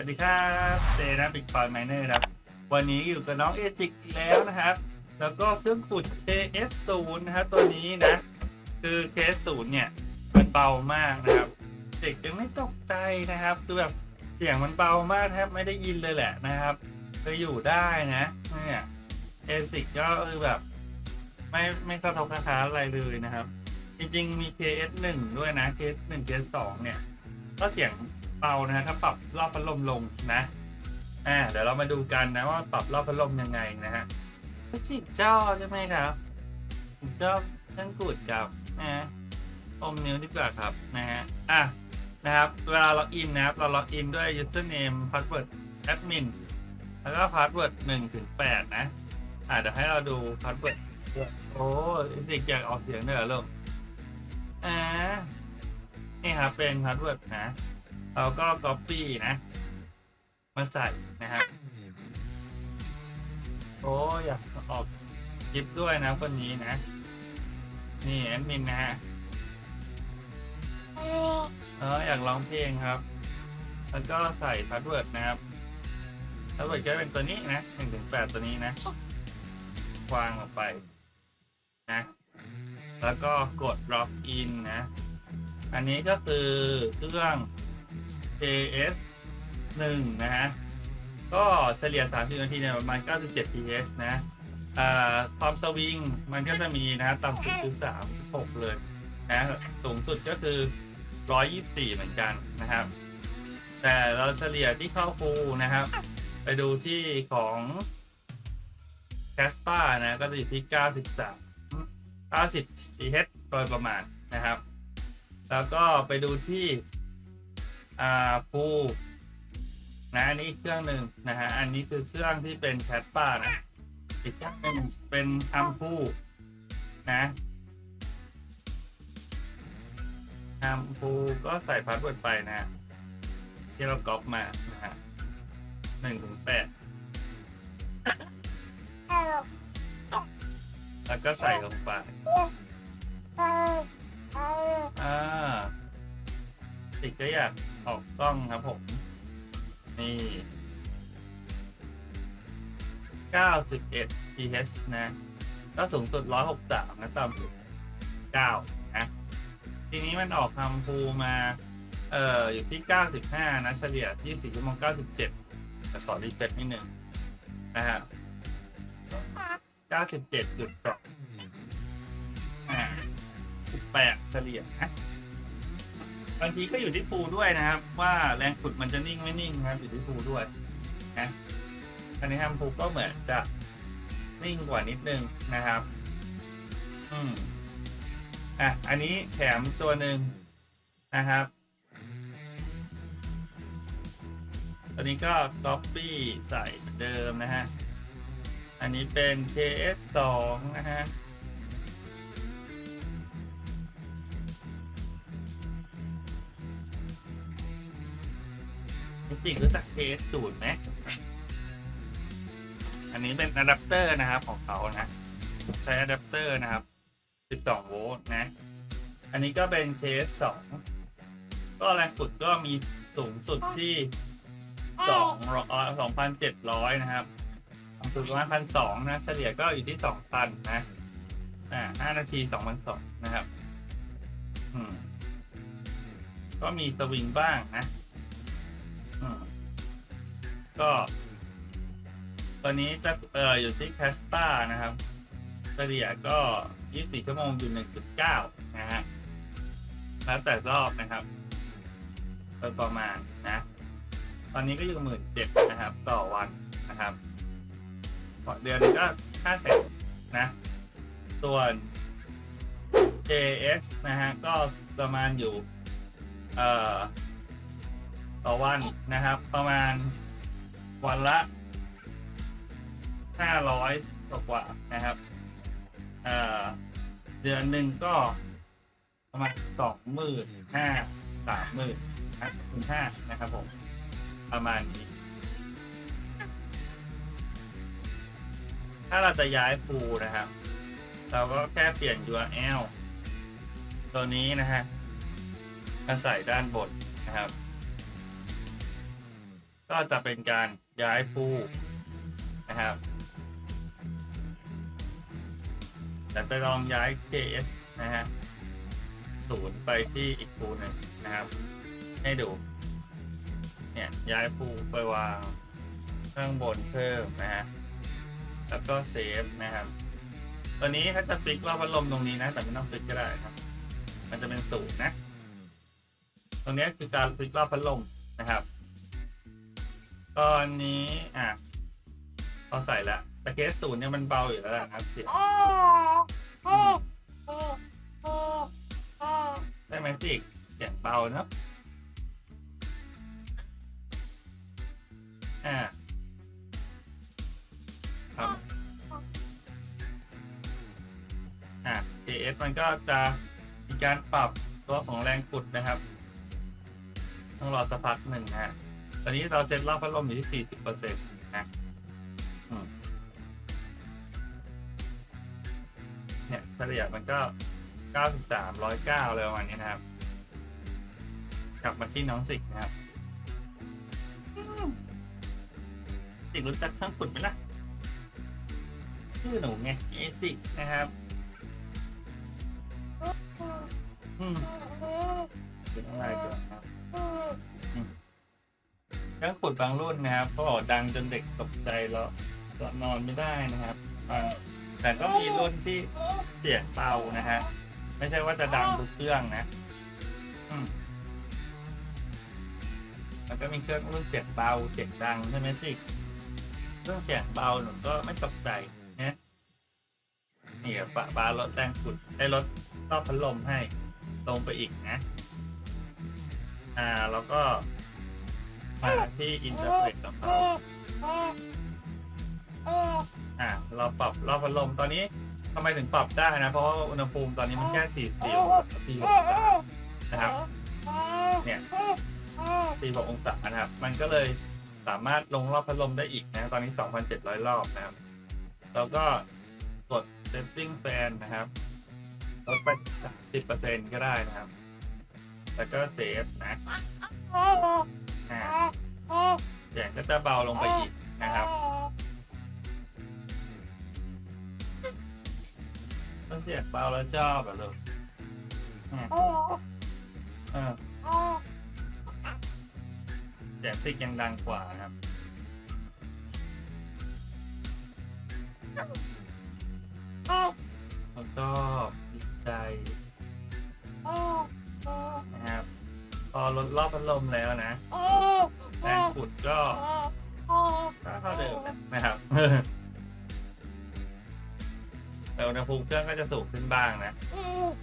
วัสดีครับเจนะบิ๊กฟอยไมเนอร์ครับ วันนี้อยู่กับน้องเอจิกอีกแล้วนะครับ แล้วก็เครื่องขุด KS0 นะครับ ตัวนี้นะ คือ KS0 เนี่ยมันเบามากนะครับ เด็กยังไม่ตกใจนะครับ คือแบบเสียงมันเบามากแทบไม่ได้ยินเลยแหละนะครับก็อยู่ได้นะเนี่ยเอซิกก็คือแบบ ไม่ไม่สะทกสะท้านอะไรเลยนะครับ จริงๆมี KS1 ด้วยนะ KS1 KS2 เนี่ย ก็เสียง เบานะฮะถ้าปรับรอบพัดลมลงนะอ่าเดี๋ยวเรามาดูกันนะว่าปรับรอบพัดลมยังไงนะฮะจิบจ้อใช่ไหมครับจิบจ้อเครื่องกูดกับนะฮะอมนิ้วดีกว่าครับนะฮะอะนะครับเวลาล็อกอินนะครับเราล็อกอินด้วย username password admin แล้วก็ password 1ถึง8นะอะเดี๋ยวให้เราดู password โอ้ยสิอยากออกเสียงด้วยเหรอลูกอ่านี่ครับเป็นพาสเวิร์ดนะ เราก็ copy นะ มาใส่นะครับโอ้อยากออกคลิปด้วยนะคนนี้นะ นี่แอดมินนะฮะเอออยากร้องเพลงครับ แล้วก็ใส่พาสเวิร์ดนะครับพาสเวิร์ดก็เป็นตัวนี้นะหนึ่งถึงแปดตัวนี้นะ วางออกไปนะ แล้วก็กด log in นะ อันนี้ก็คือเครื่อง AS 1นะฮะ ก็เฉลี่ย 30 นาทีเนี่ยประมาณ 97 PS นะความสวิงมันก็จะมีนะฮะต่ำสุดคือ 36 เลยนะสูงสุดก็คือ 124 เหมือนกันนะครับ แต่เราเฉลี่ยที่เข้าฟูนะครับ ไปดูที่ของ c a s p a นะ ก็จะอยู่ที่ 93 90 PS โดยประมาณนะครับ แล้วก็ไปดูที่ อ่าฟูนะอันนี้เครื่องหนึ่งนะฮะอันนี้คือเครื่องที่เป็นแคทป้านะอีกเครื่องหนึ่งเป็นอัมฟูนะอัมฟูก็ใส่พาสเวิร์ดไปนะฮะที่เราก๊อปมานะฮะหนึ่งถึงแปดแล้วก็ใส่ลงไปอ่า ติดก็อยากออกกล้องครับผม นี่ 91 ph นะ ก็สูงสุด 163 นะต่ำสุด 9 นะ ทีนี้มันออกคำพูมา เอ่อ อยู่ที่ 95 นะ เฉลี่ย24ชั่วโมง97 แต่ขอรีเซ็ตนิดนึงนะฮะ97จุดสองอ่าแปดเฉลี่ยนะ บางทีก็อยู่ที่ปูด้วยนะครับ ว่าแรงขุดมันจะนิ่งไม่นิ่งนะครับอยู่ที่ปูด้วยนะอันนี้ทำปูก็เหมือนจะนิ่งกว่านิดนึงนะครับ อืมอะอันนี้แถมตัวหนึ่งนะครับตัวนี้ก็ copy ใส่เหมือนเดิมนะฮะ อันนี้เป็น KS2 นะฮะ ริงๆรู้จักเคสสูตรไหม อันนี้เป็นอะแดปเตอร์นะครับของเขานะ ใช้อะแดปเตอร์นะครับ 12 โวลต์นะ อันนี้ก็เป็นเคส2ก็แรงขุดก็มีสูงสุดที่2 2,700นะครับสูงสุดประมาณ1,200นะ เฉลี่ยก็อยู่ที่2,000นะ อ่า5นาที2,200นะครับ อืม ก็มีสวิงบ้างนะ อืมก็ตอนนี้จะเอออยู่ที่แคสตานะครับเฉลี่ยก็ 24 ชั่วโมงอยู่ 1.9 นะฮะ แล้วแต่รอบนะครับโดยประมาณนะ ตอนนี้ก็อยู่หมื่นเจ็ดนะครับ ต่อวันนะครับต่อเดือนก็ค่าแสนนะ ส่วน JS นะฮะ ก็ประมาณอยู่ เอ่อ ต่อวันนะครับ ประมาณวันละห้าร้อยกว่าๆนะครับเดือนหนึ่งก็ประมาณสองหมื่นห้าสามหมื่นะถึงห้านะครับผมประมาณนี้ ถ้าเราจะย้ายฟูนะครับ เราก็แค่เปลี่ยน URL ตัวนี้นะฮะมาใส่ด้านบนนะครับ ก็จะเป็นการย้ายผู้นะครับแต่ไปลองย้าย KS นะฮะศูนย์ไปที่อีกภูหนึ่งนะครับ ให้ดู เนี่ยย้ายภูไปวางข้างบนเพิ่มนะฮะแล้วก็เซฟนะครับ ตัวนี้เขาจะฟิกรอบพัดลมตรงนี้นะ แต่ไม่ต้องฟิกก็ได้ครับ มันจะเป็นศูนย์นะ ตรงนี้คือการฟิกรอบพัดลมนะครับ ตอนนี้อะพอใส่แล้วแต่เคสศูนย์เนี่ยมันเบาอยู่แล้วนะครับเสียงได้ไหมจิกเสียงเบาเนอะอ่าครับอะ KS มันก็จะมีการปรับตัวของแรงกดนะครับ ต้องรอสักพักหนึ่งนะฮะ ตอนนี้เราเซ็ตรอบพัดลมอยู่ที่40เปอร์เซ็นต์นะเนี่ยเฉลี่ยมันก็93 109เลยประมาณนี้นะครับ กลับมาที่น้องสิกนะครับสิกรู้จักเครื่องขุดไหมล่ะชื่อหนูไงเอสิกนะครับอืมเป็นอะไรก่อน ครับเครื่องขุดบางรุ่นนะครับก็บอกดังจนเด็กตกใจแล้วนอนไม่ได้นะครับแต่ก็มีรุ่นที่เสียงเบานะฮะไม่ใช่ว่าจะดังทุกเครื่องนะมแล้วก็มีเครื่องรุ่นเสียงเบาเสียงดังใช่ไหมสิเครื่องเสียงเบาหนูก็ไม่ตกใจนะนี่ปะปาลดแรงขุดได้ลดรอบพัดลมให้ลงไปอีกนะ อ่าแล้วก็ มาที่อินเทอร์เฟซของเขาอ่าเราปรับรอบพัดลมตอนนี้ทำไมถึงปรับได้นะ เพราะว่าอุณหภูมิตอนนี้มันแค่สี่สี่สี่องศานะครับ เนี่ยสี่หกองศานะครับ มันก็เลยสามารถลงรอบพัดลมได้อีกนะ ตอนนี้สองพันเจ็ดร้อยรอบนะครับ แล้วก็กด setting fan นะครับลดไปสิบเปอร์เซ็นต์ก็ได้นะครับ แล้วก็เซฟนะ อ่าเสียงก็จะเบาลงไปอีกนะครับ ต้นเสียงเบาแล้วชอบแบบลูกอ่าเออเสียงติกยังดังกว่าครับแล้วก็ดีใจนะครับ พอลดรอบพัดลมแล้วนะ ขุดก็ก็เท่าเดิมนะครับแต่อุณหภูมิเครื่องก็จะสูงขึ้นบ้างนะ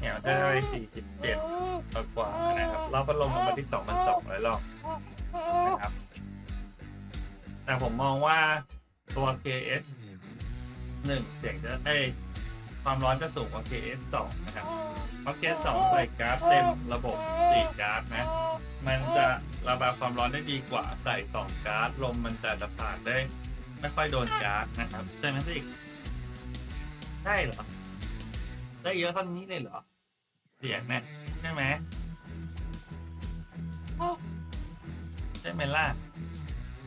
เนี่ยมันจะได้ไป47กว่านะครับรอบพัดลมลงมาที่2,200รอบนะครับแต่ผมมองว่าตัว KS 1เสียงจะเอ้ความร้อนจะสูงกว่า KS 2นะครับเพราะ KS 2ใส่การ์ดเต็มระบบ4การ์ดนะ มันจะ ระบายความร้อนได้ดีกว่าใส่สองก๊าซลมมันจะระบายได้ ไม่ค่อยโดนก๊าซนะครับใช่ไหมสิใช่เหรอ ได้เยอะเท่านี้เลยเหรอ เสียงนี่ยใช่ไหมใช่ไหมล่ะ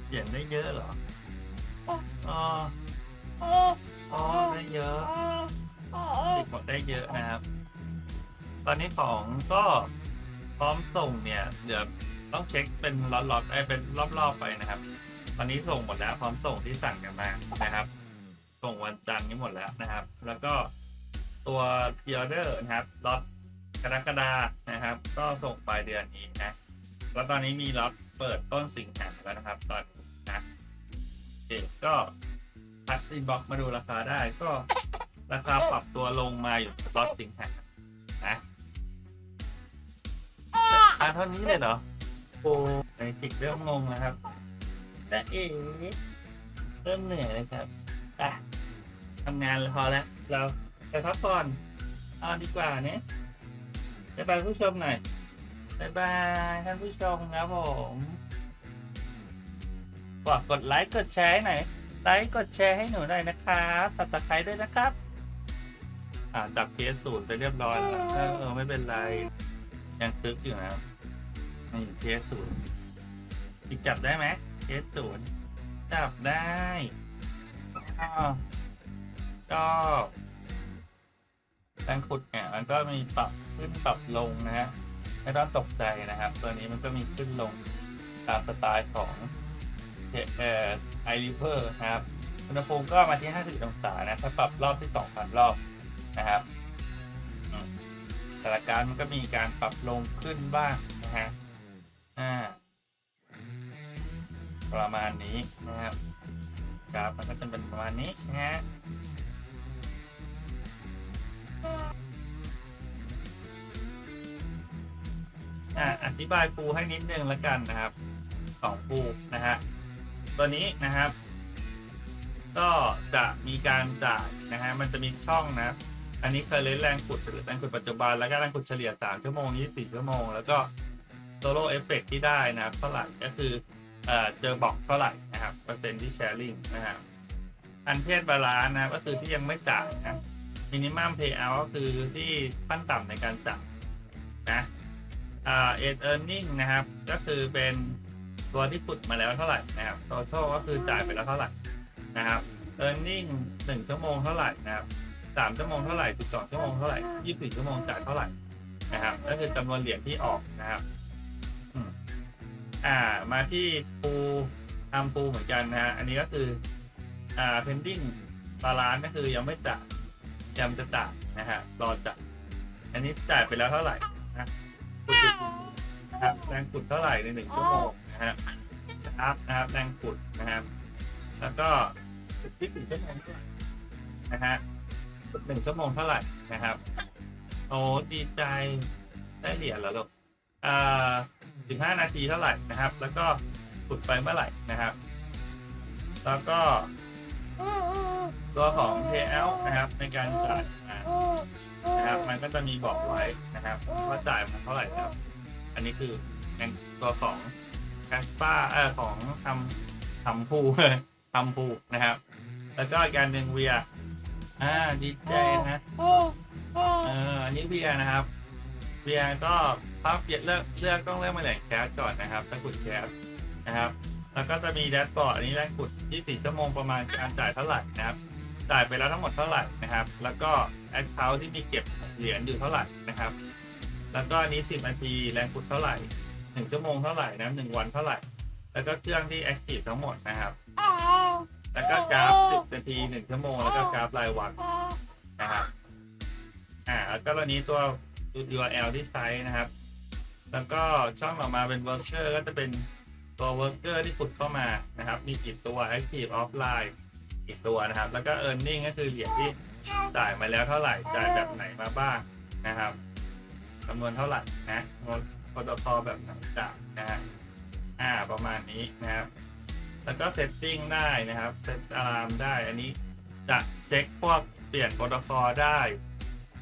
เสียงได้เยอะเหรออ๋ออ๋อได้เยอะติดหมดได้เยอะนะครับ ตอนนี้ของก็พร้อมส่งเนี่ย เดี๋ยว ต้องเช็คเป็นล็อตๆไอ้ยเป็นรอบๆไปนะครับ ตอนนี้ส่งหมดแล้วพร้อมส่งที่สั่งกันมานะครับ ส่งวันจันทร์นี้หมดแล้วนะครับ แล้วก็ตัวพ r ออเดอร์นะครับล็อตกรกฎานะครับ ก็ส่งปลายเดือนนี้นะ แล้วตอนนี้มีล็อตเปิดต้นสิงหาแล้วนะครับ ตอนนี้นะโอเคก็ทักอินบ็อกมาดูราคาได้ก็ราคาปรับตัวลงมาอยู่ล็อตสิงหานะอ่าเท่านี้เลยเหรอ โอ้ในจิกเริ่มงงนะครับแต่เอ๋เริ่มเหนื่อยเลยครับอะทำงานพอแล้ว เราไปพักผ่อนเอาดีกว่าเนี่ยบายบายผู้ชมหน่อยบายบายท่านผู้ชมครับผมฝากกดไลค์กดแชร์ให้หน่อยไลค์กดแชร์ให้หนูหน่อยนะครับตัดตะไคร้ด้วยนะครับ อ่าจับเคสศูนย์ไปเรียบร้อยแล้วเออเออไม่เป็นไร ยังตึกอยู่นะครับ นี่เคสศูนย์อีกจับได้ไหมเค S ศูนย์จับได้ก็ก็แรงขุดเนี่ยมันก็มีปรับขึ้นปรับลงนะฮะไม่ต้องตกใจนะครับ ตัวนี้มันก็มีขึ้นลงตามสไตล์ของเอ่อไอริเวอร์นะครับอุณหภูมิก็มาที่ 50 องศานะ ถ้าปรับรอบที่2,000รอบนะครับแต่ละการมันก็มีการปรับลงขึ้นบ้างนะฮะ อ่าประมาณนี้นะครับกราฟมันก็จะเป็นประมาณนี้นะฮะอะอธิบายปูให้นิดนึงแล้วกันนะครับของปูนะฮะตัวนี้นะครับ ก็จะมีการจ่ายนะฮะมันจะมีช่องนะอันนี้เคยเล่นแรงขุดหรือแรงขุดปัจจุบันแล้วก็แรงขุดเฉลี่ย3ชั่วโมง24ชั่วโมงแล้วก็ โซโล่เอฟเฟกที่ได้นะครับเท่าไหร่ก็คือเจอบอกเท่าไหร่นะครับเปอร์เซ็นต์ที่แชร์ลิงนะครับอันเพศบาลานนะก็คือที่ยังไม่จ่ายนะมินิมัมเพย์เอาก็คือที่ขั้นต่ำในการจ่ายนะเอ็ดเออร์เน็งนะครับ ก็คือเป็นตัวที่ขุดมาแล้วเท่าไหร่นะครับโตโต้ก็คือจ่ายไปแล้วเท่าไหร่นะครับเออร์เน็งหนึ่งชั่วโมงเท่าไหร่นะครับสามชั่วโมงเท่าไหร่สิบสองชั่วโมงเท่าไหร่ยี่สิบชั่วโมงจ่ายเท่าไหร่นะครับก็คือจำนวนเหรียญที่ออกนะครับ อ่ามาที่ปูทำปูเหมือนกันนะฮะอันนี้ก็คืออ่า pending บาลานก็คือยังไม่จ่ายยังจะจ่ายนะฮะรอจ่ายอันนี้จ่ายไปแล้วเท่าไหร่นะขุดไปนะครับแรงขุดเท่าไหร่ในหนึ่งชั่วโมงนะฮะครับนะครับแรงขุดนะครับแล้วก็ขุดที่หนึ่งชั่วโมงเท่าไหร่นะฮะขุดหนึ่งชั่วโมงเท่าไหร่นะครับโอ้ดีใจได้เหรียญแล้วลูกอ่า 15 นาทีเท่าไหร่นะครับ แล้วก็ขุดไปเมื่อไหร่นะครับ แล้วก็ตัวของ payout นะครับ ในการจ่ายมานะครับ มันก็จะมีบอกไว้นะครับว่าจ่ายมาเท่าไหร่ครับ อันนี้คือตัวของแคสป้าเออของทำทำพูทำพูนะครับ แล้วก็อีกการหนึ่งเวียอ่าดีใจนะเอออันนี้เบียร์นะครับ เบียร์ก็ภาพเลือกเลือกต้องเลือกมาแหล่งแคสก่อนนะครับถ้าขุดแคสนะครับ แล้วก็จะมีแดชบอร์ดอันนี้แรงขุด24ชั่วโมงประมาณการจ่ายเท่าไหร่นะครับ จ่ายไปแล้วทั้งหมดเท่าไหร่นะครับ แล้วก็แอคเคาท์ที่มีเก็บเหรียญอยู่เท่าไหร่นะครับ แล้วก็อันนี้ 10นาทีแรงขุดเท่าไหร่1ชั่วโมงเท่าไหร่นะ1วันเท่าไหร่ แล้วก็เครื่องที่แอคทีฟทั้งหมดนะครับแล้วก็กราฟ10นาที1ชั่วโมงแล้วก็กราฟรายวันนะครับอ่าแล้วก็ตัวนี้ตัว URL ที่ใช้นะครับ แล้วก็ช่องออกมาเป็น worker ก็จะเป็นตัว worker ที่ขุดเข้ามานะครับ มีกี่ตัว active offline กี่ตัวนะครับ แล้วก็ earning ก็คือเหรียญที่จ่ายมาแล้วเท่าไหร่จ่ายแบบไหนมาบ้างนะครับจำนวนเท่าไหร่นะงดปตทแบบไหนจ่ายนะฮะอ่าประมาณนี้นะครับ แล้วก็ setting ได้นะครับ set alarm ได้อันนี้จะเช็คพวกเปลี่ยนโปรโตคอลได้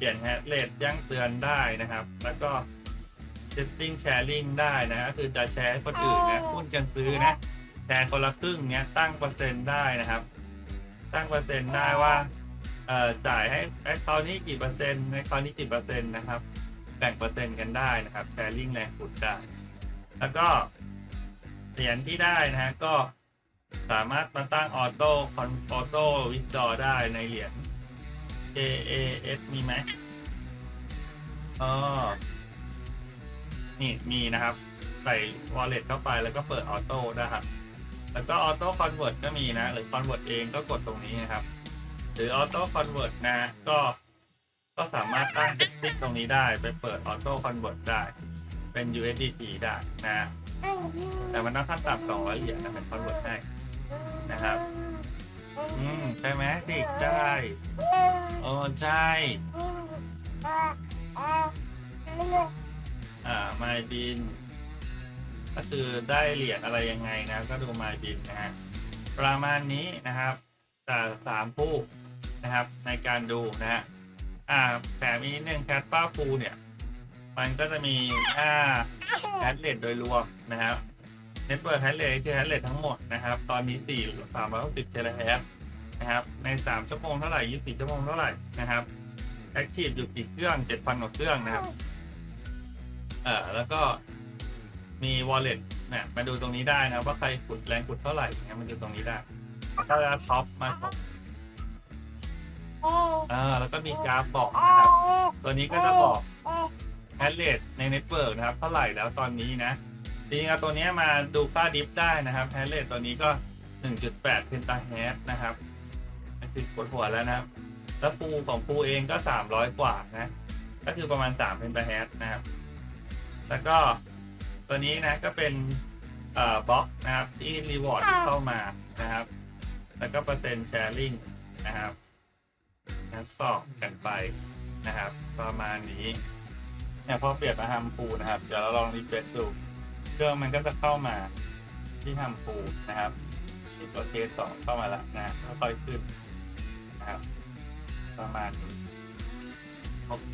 ปลี่ยนแฮชเรทแจ้งเตือนได้นะครับ แล้วก็ setting sharing ได้นะก็คือจะแชร์ให้คนอื่นนะหุ้นกันซื้อนะแชร์คนละครึ่งเนี้ยตั้งเปอร์เซ็นต์ได้นะครับ ตั้งเปอร์เซ็นต์ได้ว่าเอ่อจ่ายให้ไอ้คราวนี้กี่เปอร์เซ็นต์ในคราวนี้กี่เปอร์เซ็นต์นะครับ แบ่งเปอร์เซ็นต์กันได้นะครับแชร์ลิงแรงขุดได้แล้วก็เหรียญที่ได้นะฮะก็สามารถมาตั้งออโต้คอนออโต้วิดจอได้ในเหรียญ AAS มีไหมอ๋อนี่มีนะครับ ใส่ wallet เข้าไปแล้วก็เปิดออโต้นะครับ แล้วก็ออโต้คอนเวิร์ตก็มีนะ หรือคอนเวิร์ตเองก็กดตรงนี้นะครับ หรือออโต้คอนเวิร์ตนะ ก็ ก็สามารถตั้งเซตติ้งตรงนี้ได้ไปเปิดออโต้คอนเวิร์ตได้ เป็น USDT ได้นะ แต่มันต้องขั้นต่ำ200เหรียญนะเป็นคอนเวิร์ตให้นะครับ อืมใช่ไหมดิใช่โอ้ใช่ อ่า my bin ก็คือได้เหรียญอะไรยังไงนะ ก็ดู my bin นะฮะประมาณนี้นะครับแต่สามผู้นะครับ ในการดูนะฮะอ่าแถมอีกนิดนึงแคทป้าฟูเนี่ย มันก็จะมีค่าแฮชเรทโดยรวมนะครับ เน็ตเวิร์กแฮชเรทคือแฮชเรททั้งหมดนะครับ ตอนนี้สี่สามร้อยหกสิบเทราแฮชนะครับ ในสามชั่วโมงเท่าไหร่ยี่สิบชั่วโมงเท่าไหร่นะครับแอคทีฟอยู่กี่เครื่องเจ็ดพันกว่าเครื่องนะครับ เอ่อ แล้วก็มี wallet เนี่ยมาดูตรงนี้ได้นะว่าใครขุดแรงขุดเท่าไหร่เงี้ยมันดูตรงนี้ได้ถ้าจะท็อปมาท็อปอ่าแล้วก็มีกราฟบอกนะครับ ตัวนี้ก็จะบอกแอดเลสในเน็ตเวิร์กนะครับ เท่าไหร่แล้วตอนนี้นะ จริงๆเอาตัวเนี้ยมาดูค่าดิฟได้นะครับแอดเลสตัวนี้ก็ 1.8เพนตาเฮดนะครับมันคือกดหัวแล้วนะครับ แล้วปูของปูเองก็ 300 กว่านะ ก็คือประมาณ3เพนตาเฮดนะครับ แล้วก็ตัวนี้นะก็เป็นเอ่อบล็อกนะครับที่รีวอร์ดที่เข้ามานะครับ แล้วก็เปอร์เซ็นต์แชร์ลิงนะครับนะสอบกันไปนะครับ ประมาณนี้เนี่ยพอเปลี่ยนมาทำปูนะครับ เดี๋ยวเราลองรีเฟรชดู เครื่องมันก็จะเข้ามาที่ทำปูนะครับที่ตัวเคสสองเข้ามาแล้วนะค่อยขึ้นนะครับประมาณนี้โอเค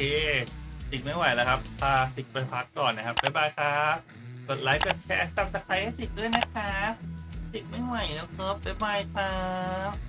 สิกไม่ไหวแล้วครับพาสิกไปพักก่อนนะครับบ๊ายบายครับ กดไลค์กดแชร์ซับสไครต์ให้สิกด้วยนะครับสิกไม่ไหวแล้วครับบ๊ายบายครับ